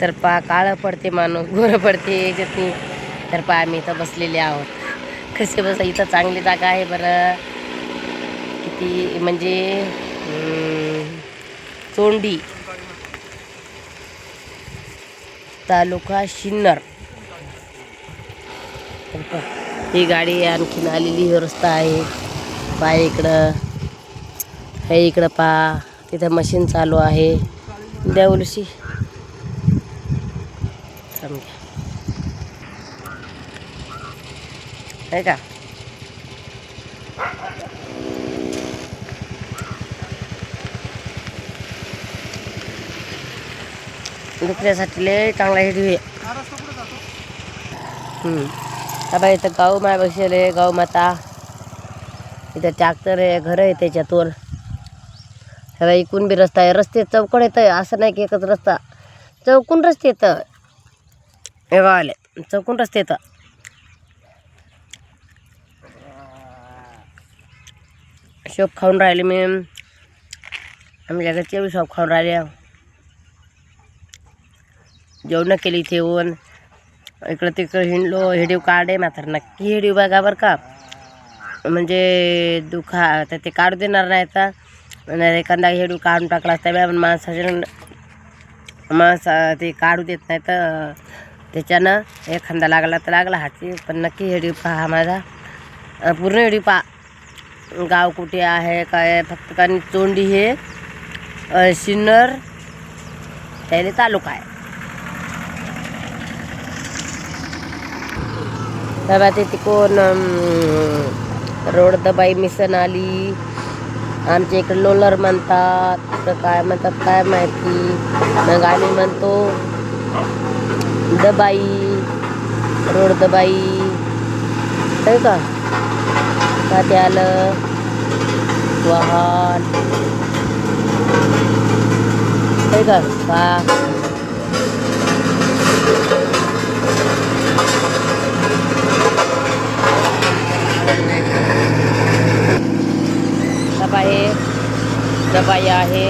तर पा काळं पडते माणूस गोरं पडते याच्यातनी. तर पा आम्ही इथं बसलेले आहोत. कसे बस इथं चांगली जागा आहे बरं. किती म्हणजे चोंडी. तालुका शिन्नर. तर पहा, ही गाडी आणखीन आलेली रस्ता आहे. पाय इकडं हे इकडं पा तिथं मशीन चालू आहे. द्या उलशी थांब घ्या. आहे का? दुखण्यासाठी लय चांगला हे आहे. इथं गाऊ माय बसेल आहे गाऊ माता. इथं ट्रॅक्टर आहे घर आहे त्याच्यातून. ह्याला इकून बी रस्ता आहे. रस्ते चौकड येत आहे असं नाही की एकच रस्ता. चौकून रस्ते येतं. हे गावाले चौकून रस्ते येतं शोप खाऊन राहिले मी. आम्ही घरचे बी शॉप खाऊन राहिले. जेवण केली इथे येऊन. इकडं तिकडं हिंडलो. हेड्यू कार्ड आहे मात्र नक्की हेडीव बघा बरं का. म्हणजे दुखा तर ते काढू देणार नाही तर आणि एखादा हेडू काढून टाकला असता बी आपण माणसा ते काढू देत नाही तर त्याच्यानं एखादा लागला तर लागला हाती पण नक्की हेडीव पहा माझा. पूर्ण हेडीव पहा. गाव कुठे आहे काय फक्त कारण चोंडी हे सिन्नर त्याने तालुका आहे. तेव्हा ते तिकोण रोड दबाई मिसन आली. आमच्या इकडे लोलर म्हणतात काय म्हणतात काय माहिती. मग आम्ही म्हणतो दबाई रोड दबाई आहे का? का ते आलं. वाहन. आहे का? का दबाई आहे.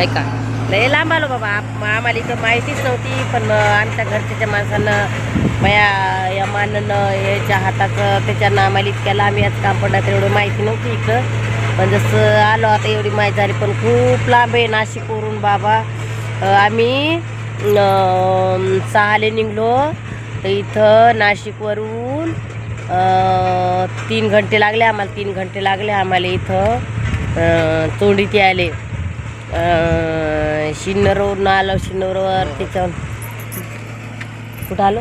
आहे ऐका लय लांब आलो बाबा. आम्हाला इथं माहितीच नव्हती पण आमच्या घरच्या माणसानं माया या माननं याच्या हाताचं त्याच्यानं आम्हाला इतक्या लांब याच काम पडलं तर एवढं माहिती नव्हती इथं. पण जसं आलो आता एवढी माहिती झाली पण खूप लांब आहे नाशिकवरून बाबा. आम्ही सहाले निघलो. तर इथं नाशिकवरून तीन घंटे लागले आम्हाला तीन घंटे लागले आम्हाला इथं अं, तोंडीत यायले. शिन्नरवरून आलो शिन्नरवर त्याच्यावर कुठं आलो?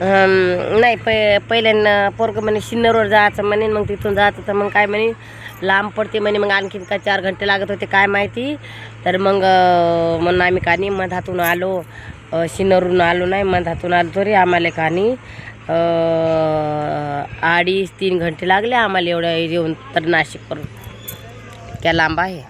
नाही प पहिल्यांदा पोरगं म्हणे शिन्नरवर जायचं म्हणे मग तिथून जायचं तर मग काय म्हणे लांब पडते म्हणे मग आणखीन काय चार घंटे लागत होते काय माहिती. तर मग म्हणून आम्ही कानी मधातून आलो. शिन्नरून आलो नाही मधातून आलो तरी आम्हाला कानी अडीच तीन घंटे लागले आम्हाला एवढ्या येऊन तर नाशिकवरून. त्या लांब आहे.